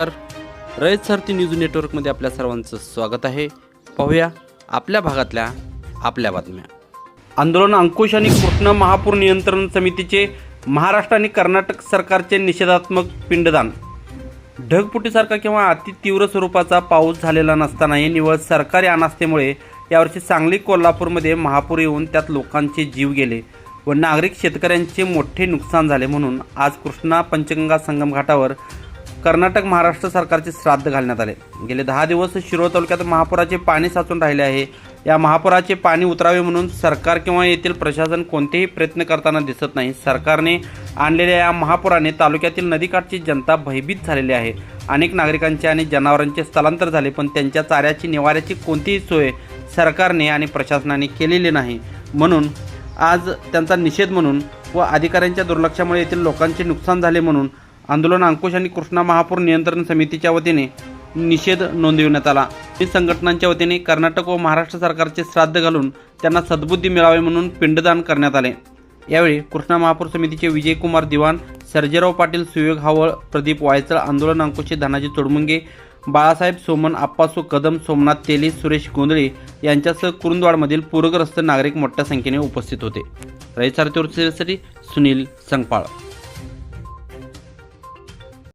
तर रयत सारथी न्यूज नेटवर्कमध्ये आपल्या सर्वांचं स्वागत आहे. पाहूया आपल्या भागातल्या आपल्या बातम्या. आंदोलन अंकुश आणि कृष्ण महापूर नियंत्रण समितीचे महाराष्ट्र आणि कर्नाटक सरकारचे निषेधात्मक पिंडदान. ढगफुटीसारखा किंवा अति तीव्र स्वरूपाचा पाऊस झालेला नसतानाही निवळ सरकारी अनास्थेमुळे यावर्षी सांगली कोल्हापूरमध्ये महापूर येऊन त्यात लोकांचे जीव गेले व नागरिक शेतकऱ्यांचे मोठे नुकसान झाले म्हणून आज कृष्णा पंचगंगा संगम घाटावर कर्नाटक महाराष्ट्र सरकारचे श्राद्ध घालण्यात आले. गेले दहा दिवस शिरोळ तालुक्यात महापुराचे पाणी साचून राहिले आहे. या महापुराचे पाणी उतरावे म्हणून सरकार किंवा येथील प्रशासन कोणतेही प्रयत्न करताना दिसत नाही. सरकारने आणलेल्या या महापुराने तालुक्यातील नदीकाठची जनता भयभीत झालेली आहे. अनेक नागरिकांचे आणि जनावरांचे स्थलांतर झाले पण त्यांच्या चाऱ्याची निवाऱ्याची कोणतीही सोय सरकारने आणि प्रशासनाने केलेली नाही. म्हणून आज त्यांचा निषेध म्हणून व अधिकाऱ्यांच्या दुर्लक्षामुळे येथील लोकांचे नुकसान झाले म्हणून आंदोलन अंकुश आणि कृष्णा महापूर नियंत्रण समितीच्या वतीने निषेध नोंदविण्यात आला. या संघटनांच्या वतीने कर्नाटक व महाराष्ट्र सरकारचे श्राद्ध घालून त्यांना सद्बुद्धी मिळावे म्हणून पिंडदान करण्यात आले. यावेळी कृष्णा महापूर समितीचे विजयकुमार दिवाण सर्जेराव पाटील सुयोग हावळ प्रदीप वायचळ आंदोलन अंकुशे धनाजी तोडमुंगे बाळासाहेब सोमन आप्पासू कदम सोमनाथ तेली सुरेश गोंधळे यांच्यासह कुरुंदवाडमधील पूरग्रस्त नागरिक मोठ्या संख्येने उपस्थित होते. रयत सुनील संगपाळ.